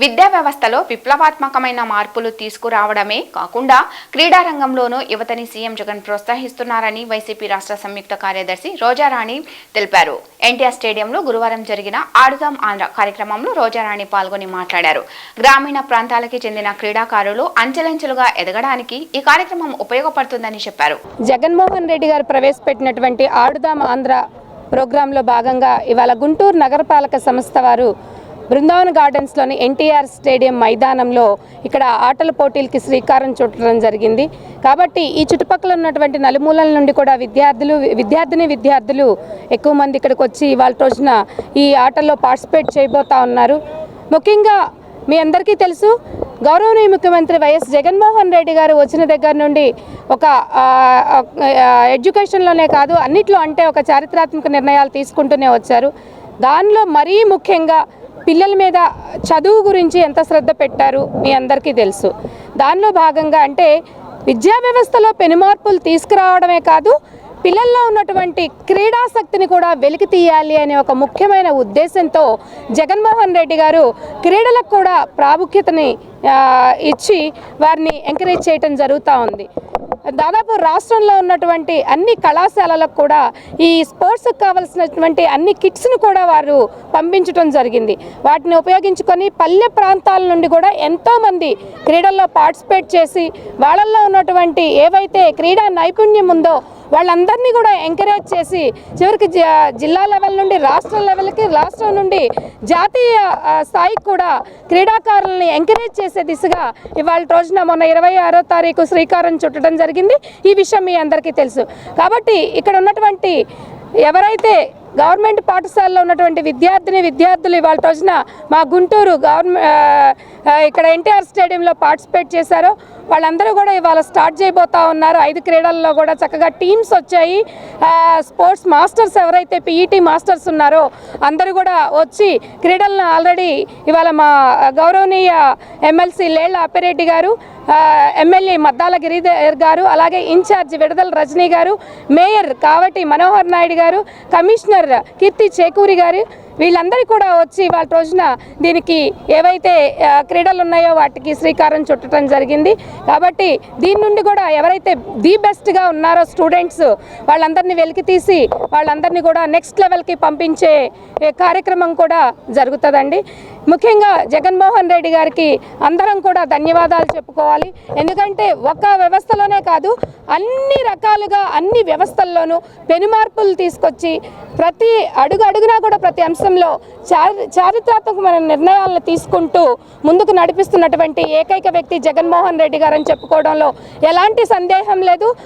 విద్యా వ్యవస్థలో విప్లవాత్మకమైన మార్పులు తీసుకురావడమే కాకుండా క్రీడారంగంలోనూ యువతని సీఎం జగన్ ప్రోత్సహిస్తున్నారని వైసీపీ రాష్ట్ర సంయుక్త కార్యదర్శి రోజారాణి తెలిపారు. ఎన్టీఆర్ స్టేడియంలో గురువారం జరిగిన ఆడుదాం ఆంధ్ర కార్యక్రమంలో రోజారాణి పాల్గొని మాట్లాడారు. గ్రామీణ ప్రాంతాలకి చెందిన క్రీడాకారులు అంచెలంచెలుగా ఎదగడానికి ఈ కార్యక్రమం ఉపయోగపడుతుందని చెప్పారు. జగన్మోహన్ రెడ్డి గారు ప్రవేశపెట్టినటువంటి ఆడుదాం ఆంధ్ర ప్రోగ్రాంలో భాగంగా ఇవాళ గుంటూరు నగరపాలక సంస్థ వారు బృందావన్ గార్డెన్స్లోని ఎన్టీఆర్ స్టేడియం మైదానంలో ఇక్కడ ఆటల పోటీలకి శ్రీకారం చుట్టడం జరిగింది. కాబట్టి ఈ చుట్టుపక్కల ఉన్నటువంటి నలుమూలల నుండి కూడా విద్యార్థులు విద్యార్థిని విద్యార్థులు ఎక్కువ మంది ఇక్కడికి వచ్చి ఇవాళ రోజున ఈ ఆటల్లో పార్టిసిపేట్ చేయబోతా ఉన్నారు. ముఖ్యంగా మీ అందరికీ తెలుసు గౌరవనీయ ముఖ్యమంత్రి వైఎస్ జగన్మోహన్ రెడ్డి గారు వచ్చిన దగ్గర నుండి ఒక ఎడ్యుకేషన్లోనే కాదు అన్నిట్లో అంటే ఒక చారిత్రాత్మక నిర్ణయాలు తీసుకుంటూనే వచ్చారు. దానిలో మరీ ముఖ్యంగా పిల్లల మీద చదువు గురించి ఎంత శ్రద్ధ పెట్టారు మీ అందరికీ తెలుసు. దానిలో భాగంగా అంటే విద్యా వ్యవస్థలో పెనుమార్పులు తీసుకురావడమే కాదు పిల్లల్లో ఉన్నటువంటి క్రీడాసక్తిని కూడా వెలికి తీయాలి అనే ఒక ముఖ్యమైన ఉద్దేశంతో జగన్మోహన్ రెడ్డి గారు క్రీడలకు కూడా ప్రాముఖ్యతని ఇచ్చి వారిని ఎంకరేజ్ చేయటం జరుగుతూ ఉంది. దాదాపు రాష్ట్రంలో ఉన్నటువంటి అన్ని కళాశాలలకు కూడా ఈ స్పోర్ట్స్కి కావలసినటువంటి అన్ని కిట్స్ను కూడా వారు పంపించడం జరిగింది. వాటిని ఉపయోగించుకొని పల్లె ప్రాంతాల నుండి కూడా ఎంతోమంది క్రీడల్లో పార్టిసిపేట్ చేసి వాళ్ళల్లో ఉన్నటువంటి ఏవైతే క్రీడా నైపుణ్యం ఉందో వాళ్ళందరినీ కూడా ఎంకరేజ్ చేసి చివరికి జిల్లా లెవెల్ నుండి రాష్ట్ర లెవెల్కి రాష్ట్రం నుండి జాతీయ స్థాయికి కూడా క్రీడాకారులని ఎంకరేజ్ చేసే దిశగా ఇవాళ రోజున మొన్న ఇరవై ఆరో తారీఖు శ్రీకారం చుట్టడం జరిగింది. ఈ విషయం మీ అందరికీ తెలుసు. కాబట్టి ఇక్కడ ఉన్నటువంటి ఎవరైతే గవర్నమెంట్ పాఠశాలలో ఉన్నటువంటి విద్యార్థిని విద్యార్థులు ఇవాళ రోజున మా గుంటూరు గవర్నమెంట్ ఇక్కడ ఎన్టీఆర్ స్టేడియంలో పార్టిసిపేట్ చేశారో. వాళ్ళందరూ కూడా ఇవాళ స్టార్ట్ చేయబోతా ఉన్నారు. ఐదు క్రీడల్లో కూడా చక్కగా టీమ్స్ వచ్చాయి. స్పోర్ట్స్ మాస్టర్స్ ఎవరైతే పీఈటీ మాస్టర్స్ ఉన్నారో అందరూ కూడా వచ్చి క్రీడలను ఆల్రెడీ ఇవాళ మా గౌరవనీయ ఎమ్మెల్సీ లేళ్ళ అప్పిరెడ్డి గారు ఎమ్మెల్యే మద్దాల గిరిధర్ గారు అలాగే ఇన్ఛార్జ్ విడదల రజనీ గారు మేయర్ కావటి మనోహర్ నాయుడు గారు కమిషనర్ కీర్తి చేకూరి గారు వీళ్ళందరూ కూడా వచ్చి వాళ్ళ రోజున దీనికి ఏవైతే క్రీడలు ఉన్నాయో వాటికి శ్రీకారం చుట్టడం జరిగింది. కాబట్టి దీని నుండి కూడా ఎవరైతే ది బెస్ట్గా ఉన్నారో స్టూడెంట్స్ వాళ్ళందరినీ వెలికి తీసి వాళ్ళందరినీ కూడా నెక్స్ట్ లెవెల్కి పంపించే కార్యక్రమం కూడా జరుగుతుందండి. ముఖ్యంగా జగన్మోహన్ రెడ్డి గారికి అందరం కూడా ధన్యవాదాలు చెప్పుకోవాలి. ఎందుకంటే ఒక వ్యవస్థలోనే కాదు అన్ని రకాలుగా అన్ని వ్యవస్థల్లోనూ పెనుమార్పులు తీసుకొచ్చి ప్రతి అడుగు అడుగునా కూడా ప్రతి అంశంలో చారి చారిత్రాత్మకమైన నిర్ణయాలను తీసుకుంటూ ముందుకు నడిపిస్తున్నటువంటి ఏకైక వ్యక్తి జగన్మోహన్ రెడ్డి గారని చెప్పుకోవడంలో ఎలాంటి సందేహం లేదు.